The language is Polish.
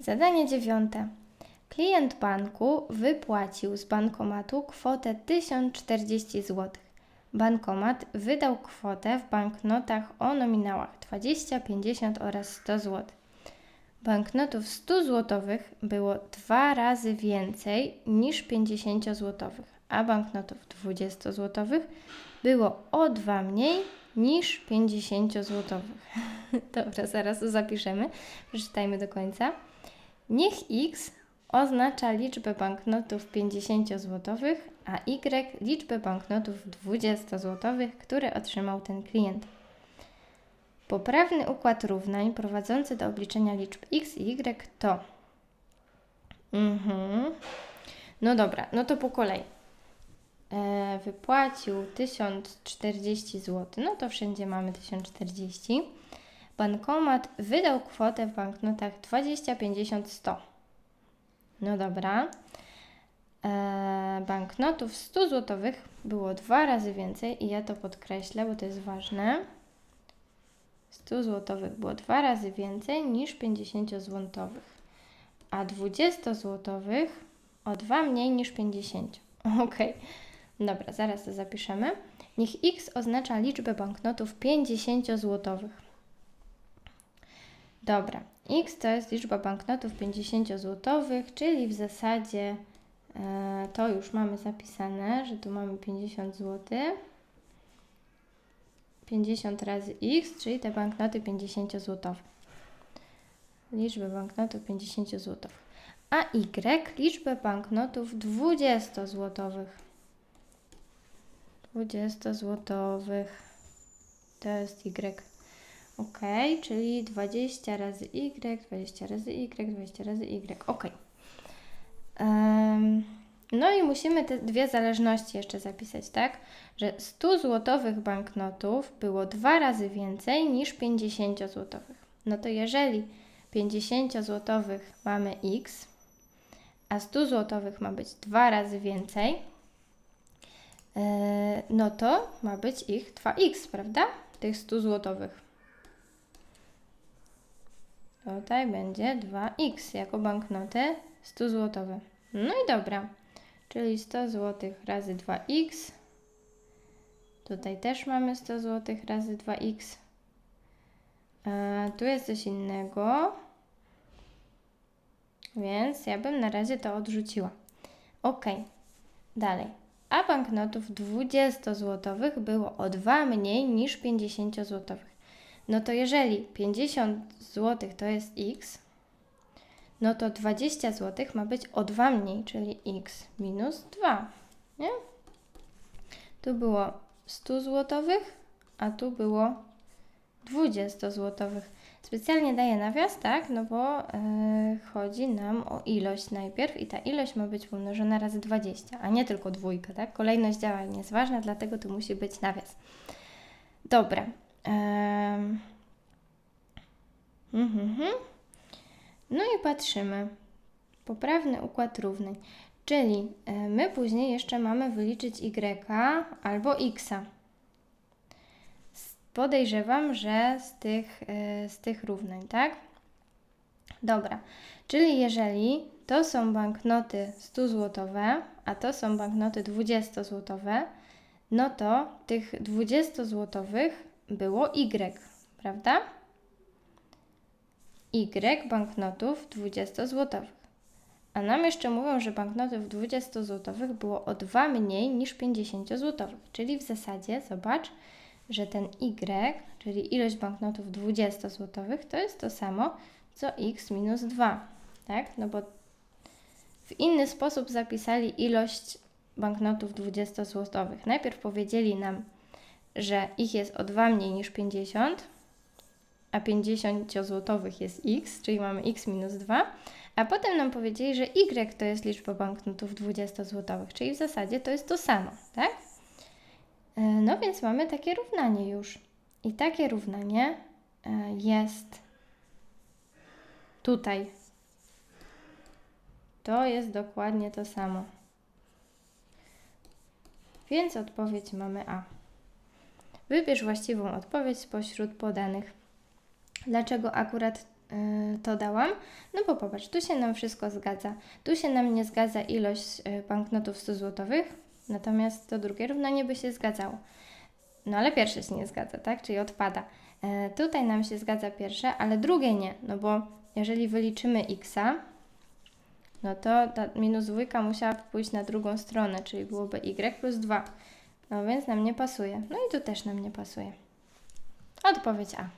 Zadanie dziewiąte. Klient banku wypłacił z bankomatu kwotę 1040 zł. Bankomat wydał kwotę w banknotach o nominałach 20, 50 oraz 100 zł. Banknotów 100 zł było dwa razy więcej niż 50 zł, a banknotów 20 zł było o dwa mniej niż 50 zł. Dobra, zaraz to zapiszemy. Przeczytajmy do końca. Niech X oznacza liczbę banknotów 50 zł, a Y liczbę banknotów 20 zł, które otrzymał ten klient. Poprawny układ równań prowadzący do obliczenia liczb x i y to. Mhm. No dobra, no to po kolei. E, wypłacił 1040 zł, no to wszędzie mamy 1040. Bankomat wydał kwotę w banknotach 20, 50, 100. No dobra. E, banknotów 100 zł było dwa razy więcej i ja to podkreślę, bo to jest ważne. 100 zł było dwa razy więcej niż 50 zł, a 20 zł o dwa mniej niż 50. Ok, dobra, zaraz to zapiszemy. Niech x oznacza liczbę banknotów 50 zł. Dobra, x to jest liczba banknotów 50 zł, czyli w zasadzie e, to już mamy zapisane, że tu mamy 50 zł. 50 razy x, czyli te banknoty 50 zł. Liczbę banknotów 50 zł. A y liczbę banknotów 20 zł. 20 zł. To jest y. Ok, czyli 20 razy y, 20 razy y, 20 razy y. Ok. Um, no i musimy te dwie zależności jeszcze zapisać, tak? Że 100 złotowych banknotów było dwa razy więcej niż 50 złotowych. No to jeżeli 50 złotowych mamy x, a 100 złotowych ma być dwa razy więcej, yy, no to ma być ich 2x, prawda? Tych 100 złotowych. Tutaj będzie 2x jako banknoty 100 złotowe. No i dobra. Czyli 100 zł razy 2x. Tutaj też mamy 100 zł razy 2x. E, tu jest coś innego. Więc ja bym na razie to odrzuciła. Ok. Dalej. A banknotów 20 zł było o 2 mniej niż 50 zł. No to jeżeli 50 zł to jest x, no to 20 zł ma być o 2 mniej, czyli x minus 2. Nie? Tu było 100 zł, a tu było 20 zł. Specjalnie daję nawias, tak? No bo yy, chodzi nam o ilość najpierw i ta ilość ma być pomnożona razy 20, a nie tylko dwójka, tak? Kolejność działań jest ważna, dlatego tu musi być nawias. Dobra. Mhm. No i patrzymy. Poprawny układ równań. Czyli e, my później jeszcze mamy wyliczyć y albo x. Podejrzewam, że z tych, e, z tych równań, tak? Dobra, czyli jeżeli to są banknoty 100 złotowe, a to są banknoty 20 złotowe, no to tych 20 złotowych było y, prawda? Y banknotów 20 złotowych. A nam jeszcze mówią, że banknotów 20 złotowych było o 2 mniej niż 50 złotowych. Czyli w zasadzie zobacz, że ten Y, czyli ilość banknotów 20 złotowych, to jest to samo co x minus 2. Tak? No bo w inny sposób zapisali ilość banknotów 20 złotowych. Najpierw powiedzieli nam, że ich jest o 2 mniej niż 50, a 50 złotowych jest x, czyli mamy x minus 2, a potem nam powiedzieli, że y to jest liczba banknotów 20 złotowych, czyli w zasadzie to jest to samo, tak? E, no więc mamy takie równanie już. I takie równanie e, jest tutaj. To jest dokładnie to samo. Więc odpowiedź mamy A. Wybierz właściwą odpowiedź spośród podanych. Dlaczego akurat y, to dałam? No bo popatrz, tu się nam wszystko zgadza. Tu się nam nie zgadza ilość y, banknotów 100 złotowych, natomiast to drugie równanie by się zgadzało. No ale pierwsze się nie zgadza, tak? Czyli odpada. E, tutaj nam się zgadza pierwsze, ale drugie nie, no bo jeżeli wyliczymy xa, no to ta minus dwójka musiała pójść na drugą stronę, czyli byłoby y plus 2. No więc nam nie pasuje. No i tu też nam nie pasuje. Odpowiedź A.